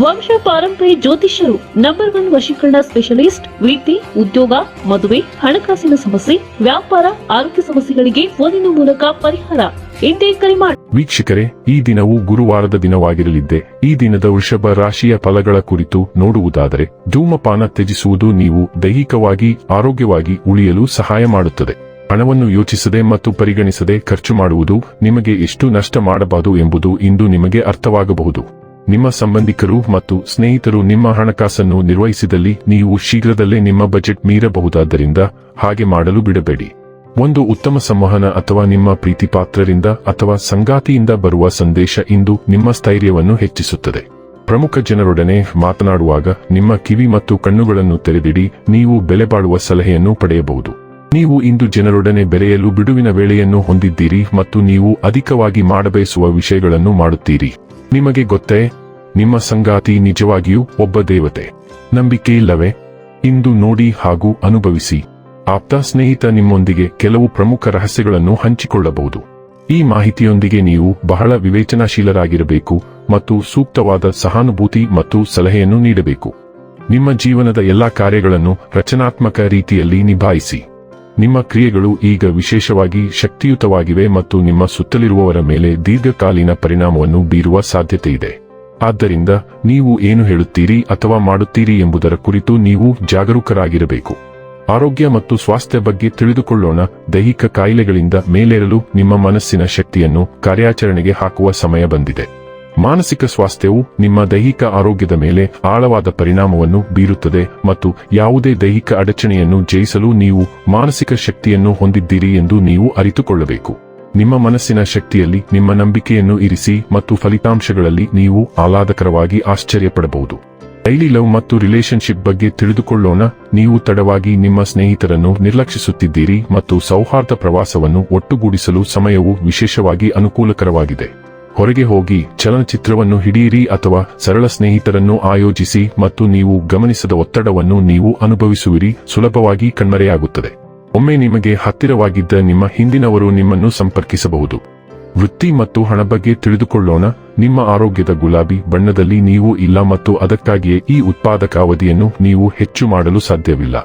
ವಂಶ ಪಾರಂಪರ್ಯ ಜ್ಯೋತಿಷ್ಯರು ನಂಬರ್ ಒನ್ ವಶೀಕರಣ ಸ್ಪೆಷಲಿಸ್ಟ್ ವೃತ್ತಿ ಉದ್ಯೋಗ, ಮದುವೆ, ಹಣಕಾಸಿನ ಸಮಸ್ಯೆ, ವ್ಯಾಪಾರ, ಆರೋಗ್ಯ ಸಮಸ್ಯೆಗಳಿಗೆ ಫೋನಿನ ಮೂಲಕ ಪರಿಹಾರ. ಎಂದೇ ಕರೆ ಮಾಡಿ ವೀಕ್ಷಕರೇ, ಈ ದಿನವು ಗುರುವಾರದ ದಿನವಾಗಿರಲಿದ್ದೆ. ಈ ದಿನದ ವೃಷಭ ರಾಶಿಯ ಫಲಗಳ ಕುರಿತು ನೋಡುವುದಾದರೆ, ಧೂಮಪಾನ ತ್ಯಜಿಸುವುದು ನೀವು ದೈಹಿಕವಾಗಿ, ಆರೋಗ್ಯವಾಗಿ ಉಳಿಯಲು ಸಹಾಯ ಮಾಡುತ್ತದೆ. ಹಣವನ್ನು ಯೋಚಿಸದೆ ಮತ್ತು ಪರಿಗಣಿಸದೆ ಖರ್ಚು ಮಾಡುವುದು ನಿಮಗೆ ಎಷ್ಟು ನಷ್ಟ ಮಾಡಬಾರದು ಎಂಬುದು ಇಂದು ನಿಮಗೆ ಅರ್ಥವಾಗಬಹುದು. ನಿಮ್ಮ ಸಂಬಂಧಿಕರು ಮತ್ತು ಸ್ನೇಹಿತರು ನಿಮ್ಮ ಹಣಕಾಸನ್ನು ನಿರ್ವಹಿಸಿದಲ್ಲಿ ನೀವು ಶೀಘ್ರದಲ್ಲೇ ನಿಮ್ಮ ಬಜೆಟ್ ಮೀರಬಹುದಾದ್ದರಿಂದ ಹಾಗೆ ಮಾಡಲು ಬಿಡಬೇಡಿ. ಒಂದು ಉತ್ತಮ ಸಂವಹನ ಅಥವಾ ನಿಮ್ಮ ಪ್ರೀತಿಪಾತ್ರರಿಂದ ಅಥವಾ ಸಂಗಾತಿಯಿಂದ ಬರುವ ಸಂದೇಶ ಇಂದು ನಿಮ್ಮ ಸ್ಥೈರ್ಯವನ್ನು ಹೆಚ್ಚಿಸುತ್ತದೆ. ಪ್ರಮುಖ ಜನರೊಡನೆ ಮಾತನಾಡುವಾಗ ನಿಮ್ಮ ಕಿವಿ ಮತ್ತು ಕಣ್ಣುಗಳನ್ನು ತೆರೆದಿಡಿ, ನೀವು ಬೆಲೆಬಾಳುವ ಸಲಹೆಯನ್ನು ಪಡೆಯಬಹುದು. ನೀವು ಇಂದು ಜನರೊಡನೆ ಬೆರೆಯಲು ಬಿಡುವಿನ ವೇಳೆಯನ್ನು ಹೊಂದಿದ್ದೀರಿ ಮತ್ತು ನೀವು ಅಧಿಕವಾಗಿ ಮಾಡಬಯಸುವ ವಿಷಯಗಳನ್ನು ಮಾಡುತ್ತೀರಿ. ನಿಮಗೆ ಗೊತ್ತೇ, ನಿಮ್ಮ ಸಂಗಾತಿ ನಿಜವಾಗಿಯೂ ಒಬ್ಬ ದೇವತೆ. ನಂಬಿಕೆ ಇಲ್ಲವೇ? ಇಂದು ನೋಡಿ ಹಾಗೂ ಅನುಭವಿಸಿ. ಆಪ್ತ ಸ್ನೇಹಿತ ನಿಮ್ಮೊಂದಿಗೆ ಕೆಲವು ಪ್ರಮುಖ ರಹಸ್ಯಗಳನ್ನು ಹಂಚಿಕೊಳ್ಳಬಹುದು. ಈ ಮಾಹಿತಿಯೊಂದಿಗೆ ನೀವು ಬಹಳ ವಿವೇಚನಾಶೀಲರಾಗಿರಬೇಕು ಮತ್ತು ಸೂಕ್ತವಾದ ಸಹಾನುಭೂತಿ ಮತ್ತು ಸಲಹೆಯನ್ನು ನೀಡಬೇಕು. ನಿಮ್ಮ ಜೀವನದ ಎಲ್ಲಾ ಕಾರ್ಯಗಳನ್ನು ರಚನಾತ್ಮಕ ರೀತಿಯಲ್ಲಿ ನಿಭಾಯಿಸಿ. ನಿಮ್ಮ ಕ್ರಿಯೆಗಳು ಈಗ ವಿಶೇಷವಾಗಿ ಶಕ್ತಿಯುತವಾಗಿವೆ ಮತ್ತು ನಿಮ್ಮ ಸುತ್ತಲಿರುವವರ ಮೇಲೆ ದೀರ್ಘಕಾಲೀನ ಪರಿಣಾಮವನ್ನು ಬೀರುವ ಸಾಧ್ಯತೆ ಇದೆ ಆದ್ದರಿಂದ ನೀವು ಏನು ಹೇಳುತ್ತೀರಿ ಅಥವಾ ಮಾಡುತ್ತೀರಿ ಎಂಬುದರ ಕುರಿತು ನೀವು ಜಾಗರೂಕರಾಗಿರಬೇಕು. ಆರೋಗ್ಯ ಮತ್ತು ಸ್ವಾಸ್ಥ್ಯ ಬಗ್ಗೆ ತಿಳಿದುಕೊಳ್ಳೋಣ. ದೈಹಿಕ ಕಾಯಿಲೆಗಳಿಂದ ಮೇಲೇರಲು ನಿಮ್ಮ ಮನಸ್ಸಿನ ಶಕ್ತಿಯನ್ನು ಕಾರ್ಯಾಚರಣೆಗೆ ಹಾಕುವ ಸಮಯ ಬಂದಿದೆ. ಮಾನಸಿಕ ಸ್ವಾಸ್ಥ್ಯವು ನಿಮ್ಮ ದೈಹಿಕ ಆರೋಗ್ಯದ ಮೇಲೆ ಆಳವಾದ ಪರಿಣಾಮವನ್ನು ಬೀರುತ್ತದೆ ಮತ್ತು ಯಾವುದೇ ದೈಹಿಕ ಅಡಚಣೆಯನ್ನು ಜಯಿಸಲು ನೀವು ಮಾನಸಿಕ ಶಕ್ತಿಯನ್ನು ಹೊಂದಿದ್ದೀರಿ ಎಂದು ನೀವು ಅರಿತುಕೊಳ್ಳಬೇಕು. ನಿಮ್ಮ ಮನಸ್ಸಿನ ಶಕ್ತಿಯಲ್ಲಿ ನಿಮ್ಮ ನಂಬಿಕೆಯನ್ನು ಇರಿಸಿ ಮತ್ತು ಫಲಿತಾಂಶಗಳಲ್ಲಿ ನೀವು ಆಹ್ಲಾದಕರವಾಗಿ ಆಶ್ಚರ್ಯಪಡಬಹುದು. ಡೈಲಿ ಲವ್ ಮತ್ತು ರಿಲೇಶನ್ಶಿಪ್ ಬಗ್ಗೆ ತಿಳಿದುಕೊಳ್ಳೋಣ. ನೀವು ತಡವಾಗಿ ನಿಮ್ಮ ಸ್ನೇಹಿತರನ್ನು ನಿರ್ಲಕ್ಷಿಸುತ್ತಿದ್ದೀರಿ ಮತ್ತು ಸೌಹಾರ್ದ ಪ್ರವಾಸವನ್ನು ಒಟ್ಟುಗೂಡಿಸಲು ಸಮಯವು ವಿಶೇಷವಾಗಿ ಅನುಕೂಲಕರವಾಗಿದೆ. ಹೊರಗೆ ಹೋಗಿ ಚಲನಚಿತ್ರವನ್ನು ಹಿಡಿಯಿರಿ ಅಥವಾ ಸರಳ ಸ್ನೇಹಿತರನ್ನು ಆಯೋಜಿಸಿ ಮತ್ತು ನೀವು ಗಮನಿಸದ ಒತ್ತಡವನ್ನು ನೀವು ಅನುಭವಿಸುವಿರಿ, ಸುಲಭವಾಗಿ ಕಣ್ಮರೆಯಾಗುತ್ತದೆ. ಒಮ್ಮೆ ನಿಮಗೆ ಹತ್ತಿರವಾಗಿದ್ದ ನಿಮ್ಮ ಹಿಂದಿನವರು ನಿಮ್ಮನ್ನು ಸಂಪರ್ಕಿಸಬಹುದು. ವೃತ್ತಿ ಮತ್ತು ಹಣ ಬಗ್ಗೆ ತಿಳಿದುಕೊಳ್ಳೋಣ. ನಿಮ್ಮ ಆರೋಗ್ಯದ ಗುಲಾಬಿ ಬಣ್ಣದಲ್ಲಿ ನೀವು ಇಲ್ಲ ಮತ್ತು ಅದಕ್ಕಾಗಿಯೇ ಈ ಉತ್ಪಾದಕ ಅವಧಿಯನ್ನು ನೀವು ಹೆಚ್ಚು ಮಾಡಲು ಸಾಧ್ಯವಿಲ್ಲ.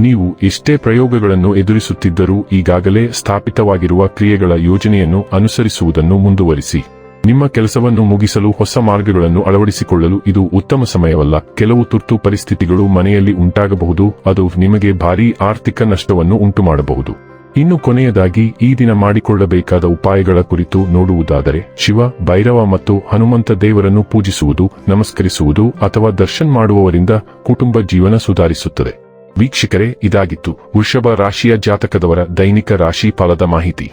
ನೀವು ಎಷ್ಟೇ ಪ್ರಯೋಗಗಳನ್ನು ಎದುರಿಸುತ್ತಿದ್ದರೂ ಈಗಾಗಲೇ ಸ್ಥಾಪಿತವಾಗಿರುವ ಕ್ರಿಯೆಗಳ ಯೋಜನೆಯನ್ನು ಅನುಸರಿಸುವುದನ್ನು ಮುಂದುವರಿಸಿ. ನಿಮ್ಮ ಕೆಲಸವನ್ನು ಮುಗಿಸಲು ಹೊಸ ಮಾರ್ಗಗಳನ್ನು ಅಳವಡಿಸಿಕೊಳ್ಳಲು ಇದು ಉತ್ತಮ ಸಮಯವಲ್ಲ. ಕೆಲವು ತುರ್ತು ಪರಿಸ್ಥಿತಿಗಳು ಮನೆಯಲ್ಲಿ ಉಂಟಾಗಬಹುದು, ಅದು ನಿಮಗೆ ಭಾರೀ ಆರ್ಥಿಕ ನಷ್ಟವನ್ನು ಉಂಟುಮಾಡಬಹುದು. ಇನ್ನು ಕೊನೆಯದಾಗಿ, ಈ ದಿನ ಮಾಡಿಕೊಳ್ಳಬೇಕಾದ ಉಪಾಯಗಳ ಕುರಿತು ನೋಡುವುದಾದರೆ, ಶಿವ, ಭೈರವ ಮತ್ತು ಹನುಮಂತ ದೇವರನ್ನು ಪೂಜಿಸುವುದು, ನಮಸ್ಕರಿಸುವುದು ಅಥವಾ ದರ್ಶನ್ ಮಾಡುವವರಿಂದ ಕುಟುಂಬ ಜೀವನ ಸುಧಾರಿಸುತ್ತದೆ. ವೀಕ್ಷಕರೇ, ಇದಾಗಿತ್ತು ವೃಷಭ ರಾಶಿಯ ಜಾತಕದವರ ದೈನಿಕ ರಾಶಿ ಫಲದ ಮಾಹಿತಿ.